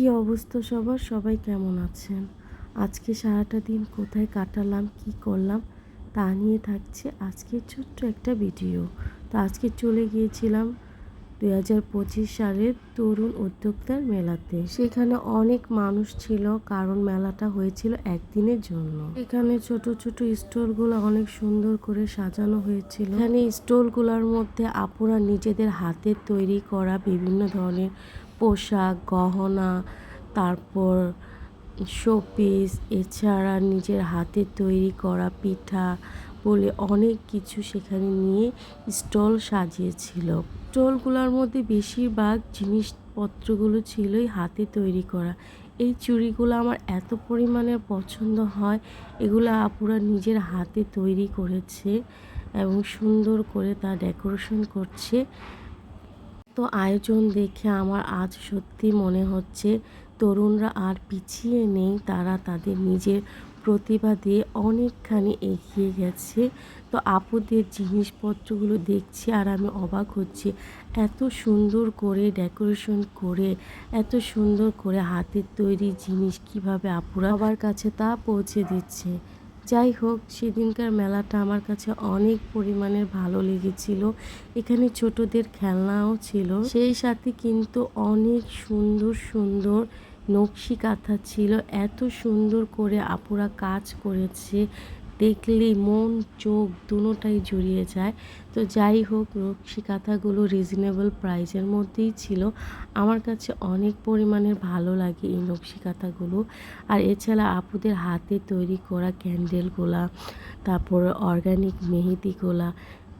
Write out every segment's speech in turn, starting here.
কি অবস্থা সবার? সবাই কেমন আছেন? আজকে সারাটা দিন কোথায় কাটালাম, কি করলাম তা নিয়ে থাকছে আজকে ছোট্ট একটা ভিডিও। তো আজকে চলে গিয়েছিলাম দুই হাজার পঁচিশ সালের তরুণ উদ্যোক্তার মেলাতে। সেখানে অনেক মানুষ ছিল, কারণ মেলাটা হয়েছিল একদিনের জন্য। এখানে ছোট ছোট স্টলগুলো অনেক সুন্দর করে সাজানো হয়েছিল। এখানে স্টলগুলোর মধ্যে আপুরা নিজেদের হাতে তৈরি করা বিভিন্ন ধরনের পোশাক, গহনা, তারপর শোপিস, এছাড়া নিজের হাতে তৈরি করা পিঠা বলে অনেক কিছু সেখানে নিয়ে স্টল সাজিয়েছিল। স্টলগুলোর মধ্যে বেশিরভাগ জিনিসপত্রগুলো ছিলই হাতে তৈরি করা। এই চুড়িগুলো আমার এত পরিমাণে পছন্দ হয়, এগুলো আপুরা নিজের হাতে তৈরি করেছে এবং সুন্দর করে তা ডেকোরেশন করছে। আয়োজন দেখে আমার আজ সত্যি মনে হচ্ছে তরুণরা আর পিছিয়ে নেই, তারা তাদের নিজের প্রতিভা দিয়ে অনেকখানি এগিয়ে গেছে। তো আপুদের জিনিসপত্রগুলো দেখছি আর আমি অবাক হচ্ছি। এত সুন্দর করে ডেকোরেশন করে, এত সুন্দর করে হাতের তৈরি জিনিস কীভাবে আপুরা সবার কাছে তা পৌঁছে দিচ্ছে। যাই হোক, সেদিনকার মেলাটা আমার কাছে অনেক পরিমাণের ভালো লেগেছিল। এখানে ছোটদের খেলনাও ছিল। সেই সাথে কিন্তু অনেক সুন্দর সুন্দর নকশি কাঁথা ছিল। এত সুন্দর করে আপুরা কাজ করেছে। দেখলেই মন, চোখ দুটোটাই জুড়িয়ে যায়। তো যাই হোক নকশি কাঁথাগুলো রিজনেবল প্রাইসের মধ্যেই ছিল। আমার কাছে অনেক পরিমাণের ভালো লাগে এই নকশি কাঁথাগুলো আর এছাড়া আপুদের হাতে তৈরি করা ক্যান্ডেলগুলা তারপর অর্গানিক মেহেদিগুলা,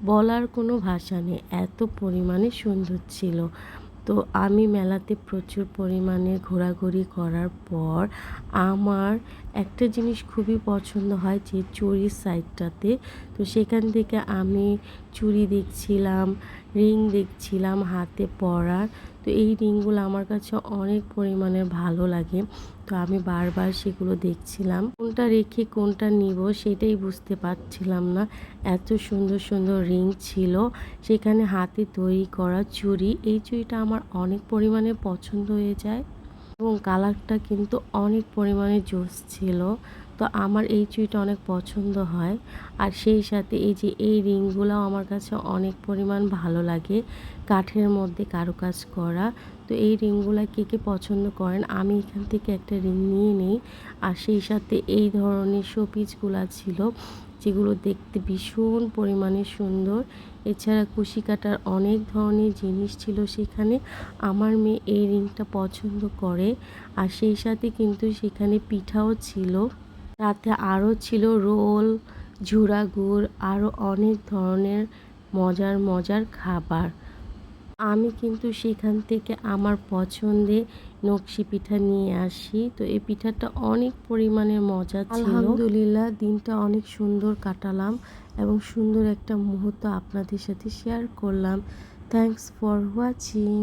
বলার কোনো ভাষা নেই। এত পরিমাণে সুন্দর ছিল। তো আমি মেলাতে প্রচুর পরিমাণে ঘোরাঘুরি করার পর আমার একটা জিনিস খুবই পছন্দ হয় যে চুরির সাইডটাতে তো সেখান থেকে আমি চুড়ি দেখছিলাম, রিং দেখছিলাম হাতে পরার। তো এই রিংগুলো আমার কাছে অনেক পরিমাণে ভালো লাগে। তো আমি বারবার সেগুলো দেখছিলাম। কোনটা রেখে কোনটা নিব সেটাই বুঝতে পারছিলাম না। এত সুন্দর সুন্দর রিং ছিল। সেখানে হাতে তৈরি করা চুড়ি, এই চুড়িটা আমার অনেক পরিমাণে পছন্দ হয়ে যায়। এবং কালারটা কিন্তু অনেক পরিমাণে জোস ছিল। তো আমার এই চুড়িটা অনেক পছন্দ হয়। আর সেই সাথে এই যে এই রিংগুলোও আমার কাছে অনেক পরিমাণ ভালো লাগে কাঠের মধ্যে কারুকাজ করা। তো এই রিংগুলো কে কে পছন্দ করেন আমি এখান থেকে একটা রিং নিয়ে নিই। আর সেই সাথে এই ধরনের শোপিসগুলো ছিল যেগুলো দেখতে ভীষণ পরিমাণে সুন্দর। এছাড়া কুশি কাটার অনেক ধরনের জিনিস ছিল সেখানে। আমার মেয়ে এই রিংটা পছন্দ করে। আর সেই সাথে কিন্তু সেখানে পিঠাও ছিল। রাতে আরও ছিল রোল, ঝুরা গুড়, আরও অনেক ধরনের মজার মজার খাবার। আমি কিন্তু সেখান থেকে আমার পছন্দে নকশি পিঠা নিয়ে আসি। তো এই পিঠাটা অনেক পরিমাণে মজা ছিল। আলহামদুলিল্লাহ, দিনটা অনেক সুন্দর কাটালাম এবং সুন্দর একটা মুহূর্ত আপনাদের সাথে শেয়ার করলাম। Thanks for watching